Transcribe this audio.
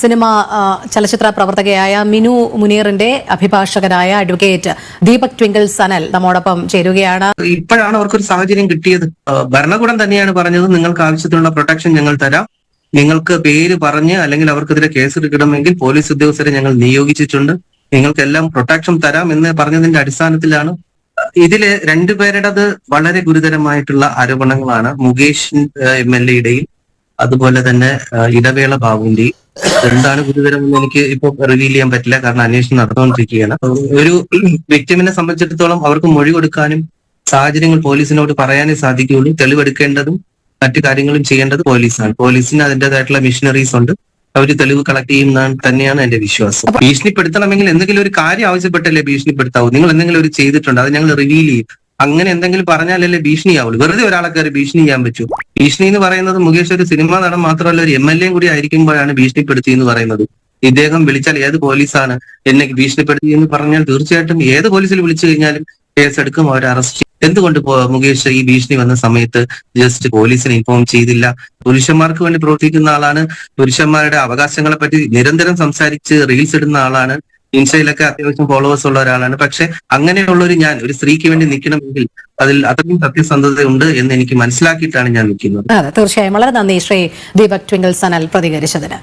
Cinema ചലച്ചിത്ര പ്രവർത്തകയായ മിനു മുനീറിന്റെ അഭിഭാഷകനായ advocate Deepak Twinkle Sanal നമ്മോടൊപ്പം ചേരുകയാണ്. ഇപ്പോഴാണ് അവർക്കൊരു സാഹചര്യം കിട്ടിയത്. ഭരണകൂടം തന്നെയാണ് പറഞ്ഞത് നിങ്ങൾക്ക് ആവശ്യത്തിനുള്ള പ്രൊട്ടക്ഷൻ ഞങ്ങൾ തരാം. നിങ്ങൾക്ക് പേര് പറഞ്ഞ് അല്ലെങ്കിൽ അവർക്കെതിരെ കേസ് എടുക്കണമെങ്കിൽ പോലീസ് ഉദ്യോഗസ്ഥരെ ഞങ്ങൾ നിയോഗിച്ചിട്ടുണ്ട്. നിങ്ങൾക്കെല്ലാം പ്രൊട്ടക്ഷൻ തരാം എന്ന് പറഞ്ഞതിന്റെ അടിസ്ഥാനത്തിലാണ് ഇതിൽ രണ്ടുപേരുടേത് വളരെ ഗുരുതരമായിട്ടുള്ള ആരോപണങ്ങളാണ് മുകേഷ് എം എൽ എയുടെയും അതുപോലെ തന്നെ ഇടവേള ബാബുണ്ടി. എന്താണ് ഗുരുതരം എന്ന് എനിക്ക് ഇപ്പൊ റിവീൽ ചെയ്യാൻ പറ്റില്ല. കാരണം അന്വേഷണം നടന്നുകൊണ്ടിരിക്കുകയാണ്. ഒരു വിക്ടിമിനെ സംബന്ധിച്ചിടത്തോളം അവർക്ക് മൊഴി കൊടുക്കാനും സാഹചര്യങ്ങൾ പോലീസിനോട് പറയാനേ സാധിക്കുകയുള്ളൂ. തെളിവെടുക്കേണ്ടതും മറ്റു കാര്യങ്ങളും ചെയ്യേണ്ടത് പോലീസാണ്. പോലീസിന് അതിന്റെതായിട്ടുള്ള മിഷനറീസ് ഉണ്ട്. അവർ തെളിവ് കളക്ട് ചെയ്യുന്നതാണ് തന്നെയാണ് എന്റെ വിശ്വാസം. ഭീഷണിപ്പെടുത്തണമെങ്കിൽ എന്തെങ്കിലും ഒരു കാര്യം ആവശ്യപ്പെട്ടല്ലേ ഭീഷണിപ്പെടുത്താവൂ? നിങ്ങൾ എന്തെങ്കിലും ഒരു ചെയ്തിട്ടുണ്ട്? അത് ഞങ്ങൾ റിവീൽ ചെയ്യും. അങ്ങനെ എന്തെങ്കിലും പറഞ്ഞാലല്ലേ ഭീഷണിയാവുള്ളൂ. വെറുതെ ഒരാളെ കയറി ഭീഷണി ചെയ്യാൻ പറ്റൂ. ഭീഷണി എന്ന് പറയുന്നത് മുകേഷ് ഒരു സിനിമാ നടൻ മാത്രമല്ല ഒരു എം എൽ എയും കൂടി ആയിരിക്കുമ്പോഴാണ് ഭീഷണിപ്പെടുത്തി എന്ന് പറയുന്നത്. ഇദ്ദേഹം വിളിച്ചാൽ ഏത് പോലീസാണ് എന്നെ ഭീഷണിപ്പെടുത്തി എന്ന് പറഞ്ഞാൽ തീർച്ചയായിട്ടും ഏത് പോലീസിൽ വിളിച്ചു കഴിഞ്ഞാലും കേസെടുക്കും അവർ അറസ്റ്റ് എന്തുകൊണ്ട് മുകേഷ് ഈ ഭീഷണി വന്ന സമയത്ത് ജസ്റ്റ് പോലീസിനെ ഇൻഫോം ചെയ്തില്ല? പുരുഷന്മാർക്ക് വേണ്ടി പ്രവർത്തിക്കുന്ന ആളാണ്. പുരുഷന്മാരുടെ അവകാശങ്ങളെ പറ്റി നിരന്തരം സംസാരിച്ച് റീൽസ് ഇടുന്ന ആളാണ്. ഇൻസ്റ്റയിലൊക്കെ അത്യാവശ്യം ഫോളോവേഴ്സ് ഉള്ള ഒരാളാണ്. പക്ഷെ അങ്ങനെയുള്ള ഒരു ഞാൻ ഒരു സ്ത്രീക്ക് വേണ്ടി നിൽക്കണമെങ്കിൽ അതിൽ അത്രയും സത്യസന്ധതയുണ്ട് എന്ന് എനിക്ക് മനസ്സിലാക്കിയിട്ടാണ് ഞാൻ നിൽക്കുന്നത്. അതെ തീർച്ചയായും. വളരെ നന്ദി ശ്രീ ദീപക് ട്വിങ്കിൾ സനൽ പ്രതികരിച്ചതിന്.